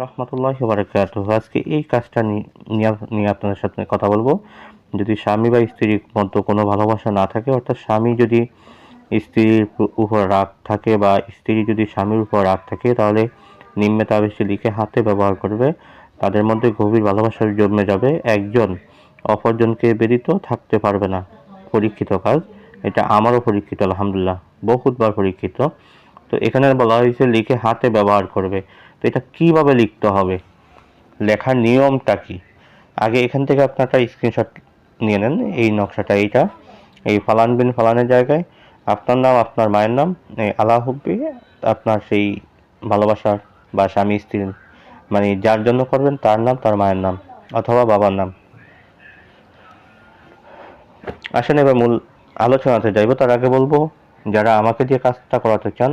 রহমতুল্লাহ বারকাত আজকে এই কাজটা নিয়ে আপনাদের সাথে কথা বলব। যদি স্বামী বা স্ত্রীর মধ্যে কোনো ভালোবাসা না থাকে, অর্থাৎ স্বামী যদি স্ত্রীর উপর রাগ থাকে বা স্ত্রী যদি স্বামীর উপর রাগ থাকে, তাহলে নিম্নে তাবিজটি লিখে হাতে ব্যবহার করবে। তাদের মধ্যে গভীর ভালোবাসার জন্মে যাবে। একজন অপরজনকে ব্যতীত থাকতে পারবে না। পরীক্ষিত কাজ। এটা আমারও পরীক্ষিত, আলহামদুলিল্লাহ। বহুতবার পরীক্ষিত। তো এখানে বলা হয়েছে লিখে হাতে ব্যবহার করবে। তো এটা কীভাবে লিখতে হবে? লেখার নিয়মটা কি? আগে এখান থেকে আপনি একটা স্ক্রিনশট নিয়ে নেন, এই নকশাটা এইটা। এই ফালান বিন ফালানের জায়গায়। আপনার নাম, আপনার মায়ের নাম, এই আলা হুব্বি, আপনার সেই ভালোবাসার বা স্বামী স্ত্রীর মানে যার জন্য করবেন তার নাম, তার মায়ের নাম অথবা বাবার নাম। আসেন এবার মূল আলোচনাতে যাইব। তার আগে বলব, যারা আমাকে দিয়ে কাজটা করাতে চান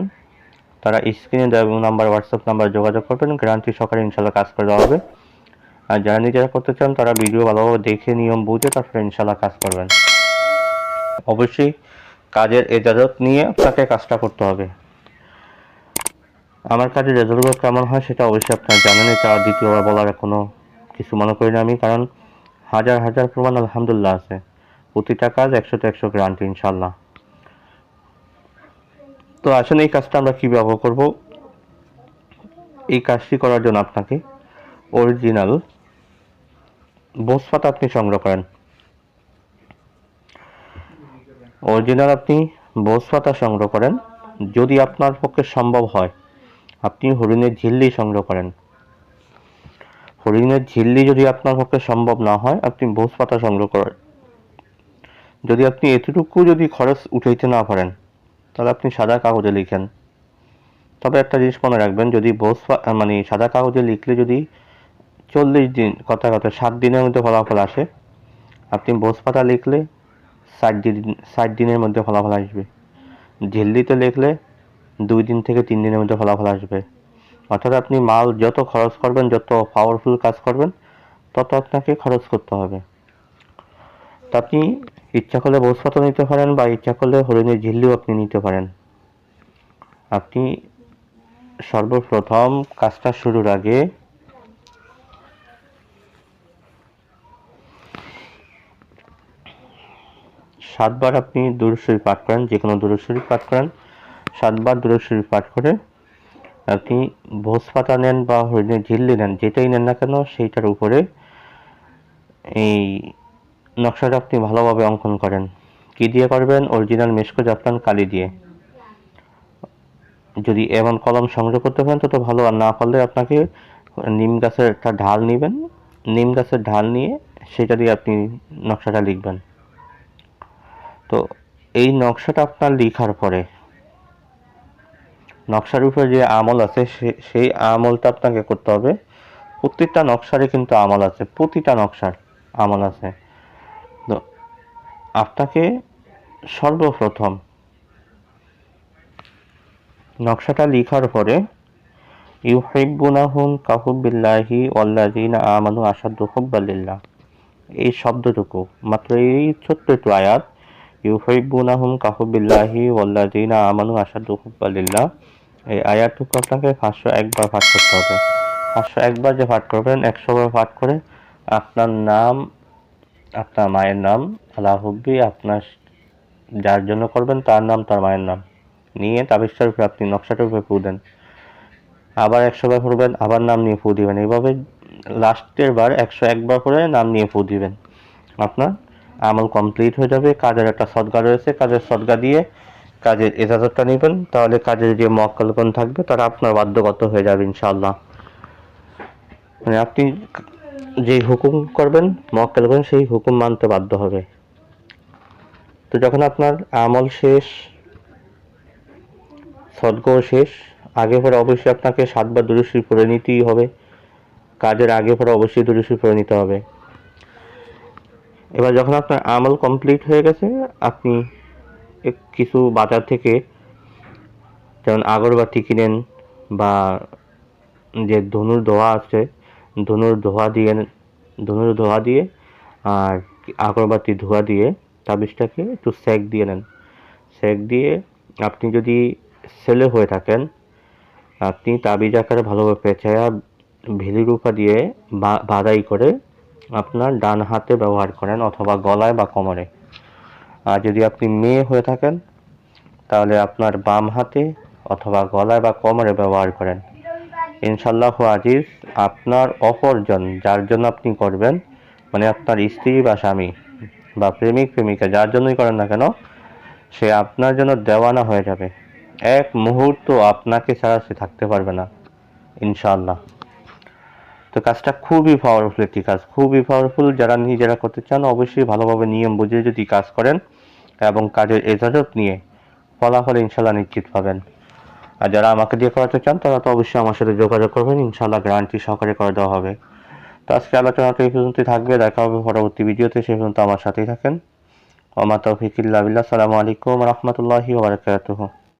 তারা স্ক্রিনে দেওয়া নাম্বার হোয়াটসঅ্যাপ নাম্বার যোগাযোগ করবেন। গ্যারান্টি সকালে ইনশাল্লাহ কাজ করে দেওয়া হবে। আর যারা নিজেরা করতে চান, তারা ভিডিও ভালোভাবে দেখে, নিয়ম বুঝে তারপরে ইনশাল্লাহ কাজ করবেন। অবশ্যই কাজের এজাজত নিয়ে আপনাকে কাজটা করতে হবে। আমার কাজের রেজাল্টগুলো কেমন হয় সেটা অবশ্যই আপনারা জানেন। এটা আর দ্বিতীয়বার বলার কোনো কিছু মনে করি না আমি, কারণ হাজার হাজার প্রমাণ আলহামদুলিল্লাহ আছে। প্রতিটা কাজ একশো একশোতে একশো গ্যারান্টি ইনশাল্লাহ তো আসলে এই কাজটা আমরা কী ব্যবহার করব? এই কাজটি করার জন্য আপনাকে অরিজিনাল বোস পাতা আপনি সংগ্রহ করেন। অরিজিনাল আপনি বোস পাতা সংগ্রহ করেন। যদি আপনার পক্ষে সম্ভব হয়, আপনি হরিণের ঝিল্লি সংগ্রহ করেন। হরিণের ঝিল্লি যদি আপনার পক্ষে সম্ভব না হয়, আপনি বোস পাতা সংগ্রহ করেন। যদি আপনি এতটুকু যদি খরচ উঠাইতে না পারেন তাহলে আপনি সাদা কাগজে লিখেন। তবে একটা জিনিস মনে রাখবেন, যদি বোস মানে সাদা কাগজে লিখলে যদি চল্লিশ দিন, কথা কথা, সাত দিনের মধ্যে ফলাফল আসে, আপনি বোস পাতা লিখলে ষাট দিন, ষাট দিনের মধ্যে ফলাফল আসবে। ঝিল্লিতে লিখলে দুই দিন থেকে তিন দিনের মধ্যে ফলাফল আসবে। অর্থাৎ আপনি মাল যত খরচ করবেন, যত পাওয়ারফুল কাজ করবেন, তত আপনাকে খরচ করতে হবে। তা আপনি ইচ্ছা করলে বোসপাতা নিতে পারেন বা ইচ্ছা করলে হরিণের ঝিল্লিও আপনি নিতে পারেন। আপনি সর্বপ্রথম কাজটা শুরুর আগে সাতবার আপনি দুরুশ্বরী পাঠ করেন যে কোনো দুরুশ্বরী পাঠ করেন। সাতবার দুরুশ্বরী পাঠ করে আপনি ভোজ পাতা নেন বা হরিণের ঝিল্লি নেন, যেটাই নেন না কেন, সেইটার উপরে এই নকশাটা আপনি ভালোভাবে অঙ্কন করেন। কি দিয়ে করবেন? অরিজিনাল মেশকো জাপান কালি দিয়ে। যদি এমন কলম সংগ্রহ করতে পারেন তত ভালো। আর না পারলে আপনাকে নিম গাছের একটা ঢাল নেবেন। নিম গাছের ঢাল নিয়ে সেটা দিয়ে আপনি নকশাটা লিখবেন। তো এই নকশাটা আপনার লেখার পরে নকশার উপরে যে আমল আছে সেই আমলটা আপনাকে করতে হবে। প্রত্যেকটা নকশারে কিন্তু আমল আছে। প্রতিটা নকশার আমল আছে। আপনাকে সর্বপ্রথম নকশাটা লেখার পরে, ইউহিব্বুনাহুম কাহুবিল্লাহি ওয়াল্লাযিনা আমানু আশাদ্দু হুব্বালিল্লাহ এই শব্দটুকু, মাত্র এই ছোট্ট একটু আয়াত, ইউহিব্বুনাহুম কাহুবিল্লাহি ওয়াল্লাযিনা আমানু আশাদ্দু হুব্বালিল্লাহ এই আয়াতটুকু আপনাকে পাঁচশো একবার পাঠ করতে হবে। পাঁচশো একবার যে পাঠ করবেন, একশো বার পাঠ করে আপনার নাম আপনার মায়ের নাম, আল্লাহ হুব্বি, আপনার যার জন্য করবেন তার নাম, তার মায়ের নাম। নিয়ে তাবিজটার উপরে আপনি নকশাটার উপরে ফু দেন। আবার একশো বার আবার নাম নিয়ে ফু দিবেন। এইভাবে লাস্টের বার একশো একবার করে নাম নিয়ে ফু দিবেন। আপনার আমল কমপ্লিট হয়ে যাবে। কাজের একটা সদগা রয়েছে। কাজের সদগা দিয়ে কাজের এজাজতটা নেবেন। তাহলে কাজের যে মক্কালগণ থাকবে, তারা আপনার বাধ্যগত হয়ে যাবে ইনশাআল্লাহ। মানে আপনি যেই হুকুম করবেন মক্কালগণ সেই হুকুম মানতে বাধ্য হবে। তো যখন আপনার আমল শেষ সদগাও শেষ, আগে পরে অবশ্যই আপনাকে সাতবার দুরুশ্রী পরে নিতেই হবে। কাজের আগে পরে অবশ্যই দুরুশ্রী পরে নিতে হবে। এবার যখন আপনার আমল কমপ্লিট হয়ে গেছে, আপনি কিছু বাজার থেকে, যেমন আগরবাতি কিনেন বা যে ধনুর দোয়া আছে ধনুর ধোয়া দিয়ে, ধনুর ধোয়া দিয়ে আর আগরবাতি ধোয়া দিয়ে তাবিজটাকে একটু সেক দিয়ে নেন। সেক দিয়ে আপনি যদি ছেলে হয়ে থাকেন, আপনি তাবিজ আকারে ভালোভাবে পেঁচায়া ভিলি রূপা দিয়ে বাদাই করে আপনার ডান হাতে ব্যবহার করেন অথবা গলায় বা কোমরে। আর যদি আপনি মেয়ে হয়ে থাকেন, তাহলে আপনার বাম হাতে অথবা গলায় বা কোমরে ব্যবহার করেন। ইনশাল্লাহ আজিজ, আপনার অপরজন যার জন্য আপনি করবেন মানে আপনার স্ত্রী বা স্বামী বা প্রেমিক, প্রেমিকা, যার জন্যই করেন না কেন, সে আপনার জন্য দেওয়ানা হয়ে যাবে। এক মুহূর্ত আপনাকে ছাড়া সে থাকতে পারবে না ইনশাল্লাহ তো কাজটা খুবই পাওয়ারফুল একটি কাজ, খুবই পাওয়ারফুল যারা নিজেরা করতে চান, অবশ্যই ভালোভাবে নিয়ম বুঝে যদি কাজ করেন এবং কাজের এজাজত নিয়ে ফলাফল ইনশাল্লাহ নিশ্চিত পাবেন। আর যারা আমাকে দিয়ে করাতে চান, তারা তো অবশ্যই আমার সাথে যোগাযোগ করবেন। ইনশাল্লাহ গ্যারান্টি সহকারে করে দেওয়া হবে। তো আজকে আলোচনাটা এই পর্যন্তই থাকবে। দেখা হবে পরবর্তী ভিডিওতে। সে পর্যন্ত আমার সাথেই থাকেন। আমার তৌফিকিল্লা বিল্লাহ। সালামু আলাইকুম রহমতুল্লাহি ওবরাকাতুহু